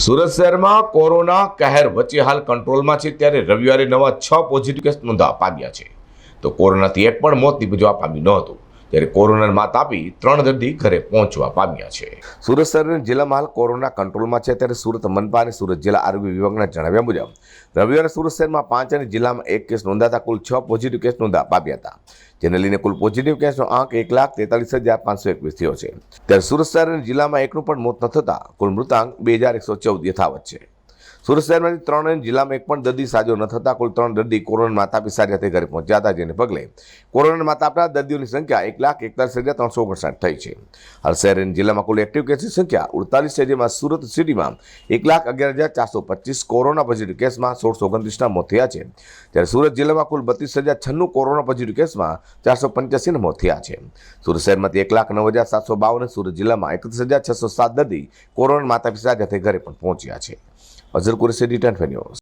સુરત શહેરમાં કોરોના કહેર વચ્ચે હાલ કંટ્રોલમાં છે ત્યારે રવિવારે નવા છ પોઝિટિવ કેસ નોંધવા પામ્યા છે. તો કોરોનાથી એક પણ મોત નિપજવા પામ્યું ન હતું. ત્યારે કોરોનાને માત આપી ત્રણ દર્દી ઘરે પહોંચવા પામ્યા છે. સુરત શહેર જિલ્લામાં હાલ કોરોના કંટ્રોલમાં છે ત્યારે સુરત મનપા અને સુરત જિલ્લા આરોગ્ય વિભાગના જણાવ્યા મુજબ, રવિવારે સુરત શહેરમાં પાંચ અને જિલ્લામાં એક કેસ નોંધાતા કુલ છ પોઝિટિવ કેસ નોંધા પામ્યા હતા, જેને લઈને કુલ પોઝિટિવ કેસનો આંક એક લાખ તેતાલીસ હજાર પાંચસો એકવીસ થયો છે. ત્યારે સુરત શહેર જિલ્લામાં એકનું પણ મોત ન થતાં કુલ મૃતાંક બે હજાર એકસો ચૌદ યથાવત છે. સુરત શહેરમાંથી ત્રણ જિલ્લામાં એક પણ દર્દી સાજો ન થતાં કુલ ત્રણ દર્દી કોરોના માતા પિતા સાથે ઘરે પહોંચ્યા હતા, જેને પગલે કોરોના માતા આપનાર દર્દીઓની સંખ્યા એક લાખ એકતાલીસ હજાર ત્રણસો ઓગણસાઠ થઈ છે. હાલ શહેર અને જિલ્લામાં કુલ એક્ટિવ કેસની સંખ્યા ઉડતાલીસ છે, જેમાં સુરત સિટીમાં એક લાખ અગિયાર હજાર ચારસો પચીસ કોરોના પોઝિટિવ કેસમાં સોળસો ઓગણત્રીસના મોત થયા છે. જ્યારે સુરત જિલ્લામાં કુલ બત્રીસ હજાર છન્નું કોરોના પોઝિટિવ કેસમાં ચારસો પંચ્યાસીના મોત થયા છે. સુરત શહેરમાંથી એક લાખ નવ હજાર સાતસો બાવન સુરત જિલ્લામાં એકત્રીસ હજાર છસો સાત દર્દી કોરોના માતા પિતા સાથે ઘરે પણ પહોંચ્યા છે. ক্যান্সেল করেছে রিটার্ন ফেনিওস